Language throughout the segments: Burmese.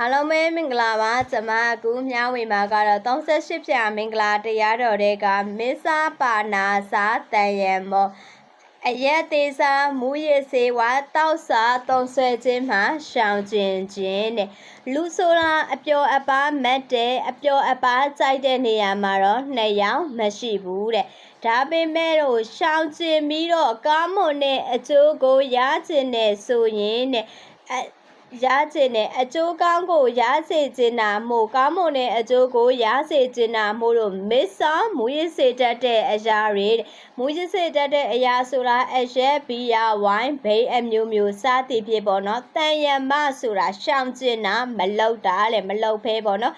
အားလုံးပဲမင်္ဂလာပါကျွန်မကူမြဝေမှာကတော့38ပြမင်္ဂလာတရားတော်တွေကမစ္စာပါနာစာတန်ရံမောအရက်သေးစာမူရစေဝါတောက်စာတုံဆွဲခြင်းမှာရှောင်ကျင်ခြင်းတဲ့လူဆိုတာအပျော်အပါမတ်တဲ့အပျော်အပါကြိုက်တဲ့နေရာမှာတော့နှစ်ယောက်မရှိဘူးတဲ့ဒါပေမဲ့တော့ရှောင်ကျင်ပြီးတော့ကားမွန်တဲ့အကျိုးကိုရကျင်နေဆိုရင်တဲ့အ ရခြင်းနဲ့အကျိုးကောင်းကိုရစေခြင်းနာမို့ကောင်းမွန်တဲ့အကျိုးကိုရစေခြင်းနာမို့လို့မစ္ဆာမူရစေတတ်တဲ့အရာတွေတဲ့မူရစေတတ်တဲ့အရာဆိုတာအရက်ဘီယာဝိုင်းဘိန်းအမျိုးမျိုးစသည်ဖြစ်ပေါ့နော်တန်ရမဆိုတာရှောင်ကျင်တာမလောက်တာလေမလောက်ဖဲပေါ့နော်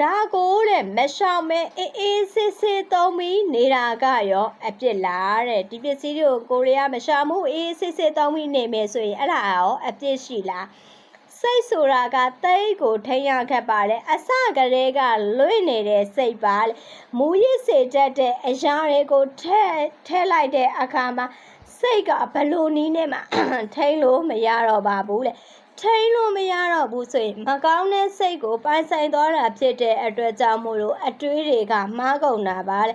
ဒါကိုတဲ့မရှောင်မဲအေးအေးစစ်စစ်သုံးပြီးနေတာကရောအပြစ်လားတဲ့ဒီပစ္စည်းတွေကိုကိုရီးယားမရှောင်မှုအေးစစ်စစ်သုံးပြီးနေမယ်ဆိုရင်အဲ့ဒါရောအပြစ်ရှိလား စိတ်ဆိုတာကတိတ်ကိုထိန်းရခက်ပါတယ်အစကတည်းကလွင့်နေတဲ့စိတ်ပါလေမူရစ်စေတတ်တဲ့အရာတွေကိုထဲထဲလိုက်တဲ့အခါမှာစိတ်ကဘလို့နီးနဲ့မှ ထိန်းလို့မရတော့ပါဘူးလေထိန်းလို့မရတော့ဘူးဆိုရင်မကောင်းတဲ့စိတ်ကိုပိုင်ဆိုင်သွားတာဖြစ်တဲ့အတွက်ကြောင့်မို့လို့အတွေးတွေကမှားကုန်တာပါလေ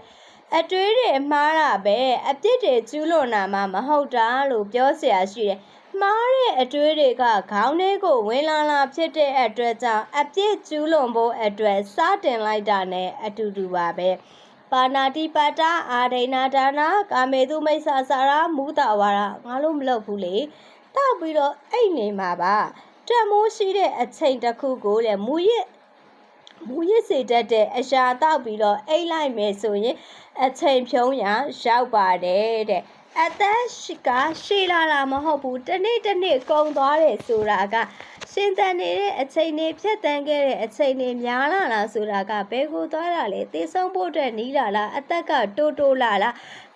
အတွေးတွေမှားတာပဲအပြစ်တွေကျူးလွန်တာမှမဟုတ်တာလို့ပြောเสียရှိတယ် မှားတဲ့အတွေးတွေကခေါင်းထဲကိုဝင်လာလာဖြစ်တဲ့အတွက်ကြောင့်အပြစ်ကျူးလွန်ဖို့အတွက်စတင်လိုက်တာနဲ့အတူတူပါပဲပါဏာတိပါတအာဒိဏဒါနာကာမေတုမိစ္ဆာစာရမူတာဝါရငါလို့မလုပ်ဘူးလေတောက်ပြီးတော့အိတ်နေမှာပါတမိုးရှိတဲ့အချိန်တစ်ခုကိုလေမူရစ်မူရစ်စေတတ်တဲ့အရာတောက်ပြီးတော့အိတ်လိုက်မယ်ဆိုရင်အချိန်ဖြုံးရရောက်ပါတယ်တဲ့ အသက်ရှိကရှိလာတာမဟုတ်ဘူးတစ်နေ့တစ်နေ့ကုန်သွားတယ်ဆိုတာကရှင်တန်နေတဲ့အချိန်တွေဖြတ်တန်းခဲ့တဲ့အချိန်တွေများလာလားဆိုတာကဘယ်ကိုသွားတာလဲသေဆုံးဖို့အတွက်နီးလာလားအသက်ကတိုးတိုးလာလား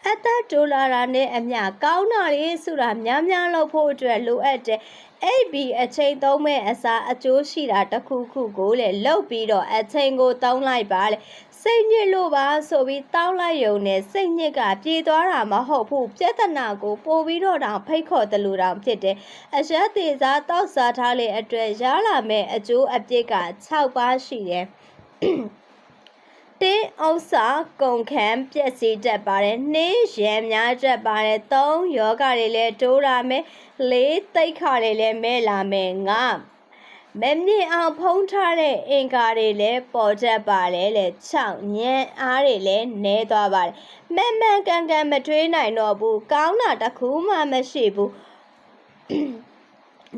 အသက်တိုးလာတာနဲ့အမျှကောင်းတာလေးဆိုတာများများလုပ်ဖို့အတွက်လိုအပ်တယ်အဲ့ဒီအချိန်သုံးမဲ့အစားအကျိုးရှိတာတစ်ခုခုကိုလေလှုပ်ပြီးတော့အချိန်ကိုသုံးလိုက်ပါလေ စိတ်ညစ်လို့ပါဆိုပြီးတောင်းလိုက်ရုံနဲ့စိတ်ညစ်ကပြေသွားတာမဟုတ်ဘူးပြဿနာကိုပို့ပြီးတော့တောင်ဖိတ်ခေါ်တယ်လို့တောင်ဖြစ်တယ်အရက်သေးစားတောက်စားထားလေအတွက်ရလာမဲ့အကျိုးအပြစ်က6ပါးရှိတယ်တင်းဥစ္စာကုန်ခံပျက်စီးတတ်ပါတယ်နှင်းရံများတတ်ပါတယ်သုံးယောဂတွေလည်းတိုးလာမယ်လေးသိက်ခါတွေလည်းမဲလာမယ်ငါ မမြင့်အောင်ဖုံးထားတဲ့အင်္ကာတွေလည်းပေါ်တတ်ပါတယ်လေ6ညံအားတွေလည်းနဲသွားပါတယ်မန်မှန်ကန်ကန်မထွေးနိုင်တော့ဘူးကောင်းတာတစ်ခုမှမရှိဘူး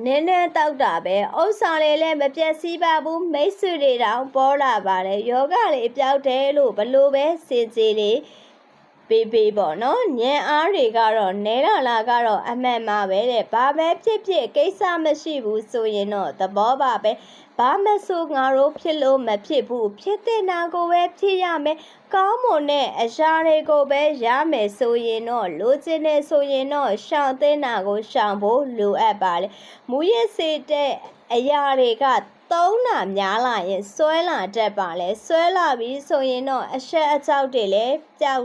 နင်းနဲ့တောက်တာပဲဥစ္စာလေးလည်းမပြည့်စည်ပါဘူးမိတ်ဆွေတွေတောင်ပေါ်လာပါတယ်ယောဂလေးပျောက်တယ်လို့ဘလို့ပဲစင်စီလေး ပေးပေးပေါ့နော်ညံအားတွေကတော့နဲလာလာကတော့အမှန်ပါပဲတဲ့ဘာပဲဖြစ်ဖြစ်ကိစ္စမရှိဘူးဆိုရင်တော့သဘောပါပဲဘာမဆိုငါတို့ဖြစ်လို့မဖြစ်ဘူးဖြစ်တဲ့နာကိုပဲဖြစ်ရမယ်ကောင်းမွန်တဲ့အရာတွေကိုပဲရမယ်ဆိုရင်တော့လိုချင်တယ်ဆိုရင်တော့ရှောင်သိမ်းတာကိုရှောင်ဖို့လိုအပ်ပါလေမူရစ်စေတဲ့အရာတွေက သုံးတာများလာရင်ဆွဲလာတတ်ပါလေဆွဲလာပြီးဆိုရင်တော့အဆက်အကြောက်တွေလည်းကြောက်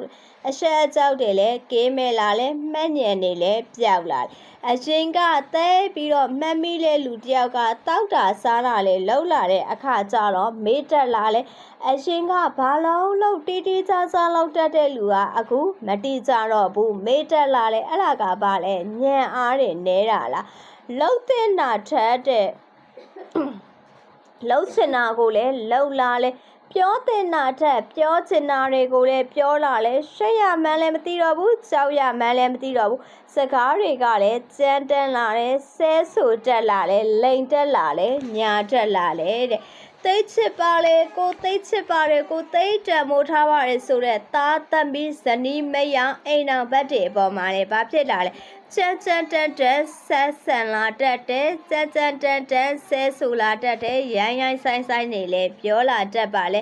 အဆက်အကြောက်တွေလည်းကင်းမဲ့လာလဲမှတ်ညံနေလည်းပျောက်လာတယ်အရှင်ကသဲပြီးတော့မှတ်မိလဲလူတယောက်ကတောက်တာစားတာလဲလှုပ်လာတဲ့အခါကျတော့မေးတက်လာလဲအရှင်ကဘာလုံးလှုပ်တီးတီးချာချာလှုပ်တတ်တဲ့လူကအခုမတီးကြတော့ဘူးမေးတက်လာလဲအဲ့ဒါကဘာလဲညံအားတွေနဲတာလားလှုပ်တဲ့နာထက်တဲ့ လှုပ်ချင်တာကိုလည်းလှုပ်လာလဲပြောတဲ့နာထက်ပြောချင်တာတွေကိုလည်းပြောလာလဲရှက်ရမှန်းလည်းမသိတော့ဘူးကြောက်ရမှန်းလည်းမသိတော့ဘူးစကားတွေကလည်းကြမ်းတမ်းလာတယ်ဆဲဆူတက်လာလဲလိန်တက်လာလဲညာတက်လာလဲတဲ့ သိတ်ချစ်ပါလေကိုသိတ်ချစ်ပါလေကိုသိတ်တံမိုးထားပါလေဆိုတဲ့သားသမီးဇနီးမယားအိမ်အောင်ဘက်တွေအပေါ်မှာလေဘာဖြစ်လာလဲကြမ်းကြမ်းတန်တန်ဆက်ဆန်လာတတ်တယ်ကြမ်းကြမ်းတန်တန်ဆဲဆူလာတတ်တယ်ရိုင်းရိုင်းဆိုင်ဆိုင်နေလေပြောလာတတ်ပါလေ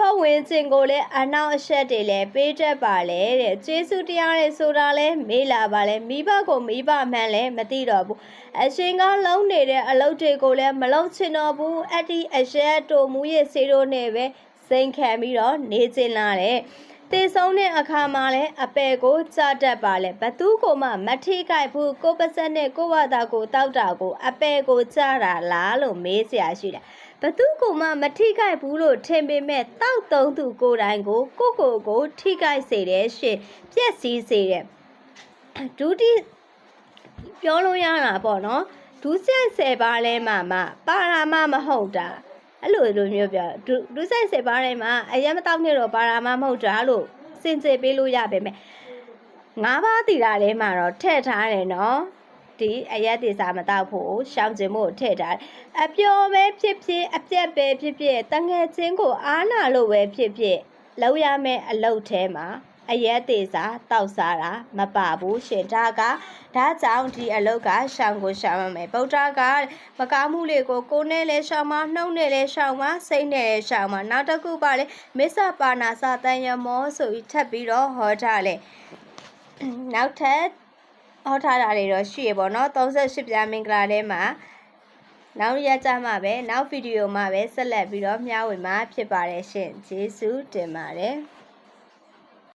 ပတ်ဝန်းကျင်ကိုလည်းအနောက်အရှက်တွေလည်းပေးတတ်ပါလေတဲ့ကျေးဇူးတရားတွေဆိုတာလဲမေးလာပါလေမိဘကိုမိဘမှန်လဲမသိတော့ဘူးအရှင်ကလုံးနေတဲ့အလုပ်တွေကိုလည်းမလုပ်ချင်တော့ဘူးအဲ့ဒီအရက်တို့မူရဲ့စေတို့နဲ့ပဲစိန်ခံပြီးတော့နေချင်လာတ တည်ဆုံးတဲ့အခါမှာလည်းအပယ်ကိုကြတတ်ပါလေဘသူကမှမထိခိုက်ဘူးကိုပစက်နဲ့ကိုဝတာကိုတောက်တာကိုအပယ်ကိုကြတာလားလို့မေးစရာရှိတယ်ဘသူကမှမထိခိုက်ဘူးလို့ထင်ပေမဲ့တောက်တုံးသူကိုယ်တိုင်ကိုကိုကိုကိုထိခိုက်စေတယ်ရှင်ပြက်စီးစေတယ်ဒုတိပြောလို့ရတာပေါ့နော်ဒူးဆန့်ဆယ်ပါလဲမှမပါရာမမဟုတ်တာ အဲ့လိုလိုမျိုးပြောဒုဒုစရိုက်ဆယ်ပါးထဲမှာအရင်မတောက်နေတော့ပါရာမမဟုတ်တာလို့စင်စစ်ပေးလို့ရပါမယ်ငါးပါးတီတာထဲမှာတော့ထည့်ထားတယ်နော်ဒီအရက်တေစာမတောက်ဖို့ရှောင်းကျင်မှုထည့်ထားတယ်အပျော်ပဲဖြစ်ဖြစ်အပြက်ပဲဖြစ်ဖြစ်တငယ်ချင်းကိုအားနာလို့ပဲဖြစ်ဖြစ်လောက်ရမယ့်အလုပ်ထဲမှာ အရက်တေစာတောက်စားတာမပါဘူးရှင်ဒါကဒါကြောင့်ဒီအလုပ်ကရှောင်းကိုရှောင်းရမယ်ဗုဒ္ဓကမကားမှုလေးကိုကိုယ်နဲ့လဲရှောင်းမနှုတ်နဲ့လဲရှောင်းမစိတ်နဲ့လဲရှောင်းမနောက်တစ်ခုပါလေမစ္ဆပါနာစာတန်ရမောဆိုပြီးထပ်ပြီးတော့ဟောထားလေနောက်ထပ်ဟောထားတာတွေတော့ရှိရပေါ့နော်38ပြားမင်္ဂလာထဲမှာနောက်ရက်ကြမှာပဲနောက်ဗီဒီယိုမှာပဲဆက်လက်ပြီးတော့မျှဝေမှာဖြစ်ပါတယ်ရှင်ကျေးဇူးတင်ပါတယ်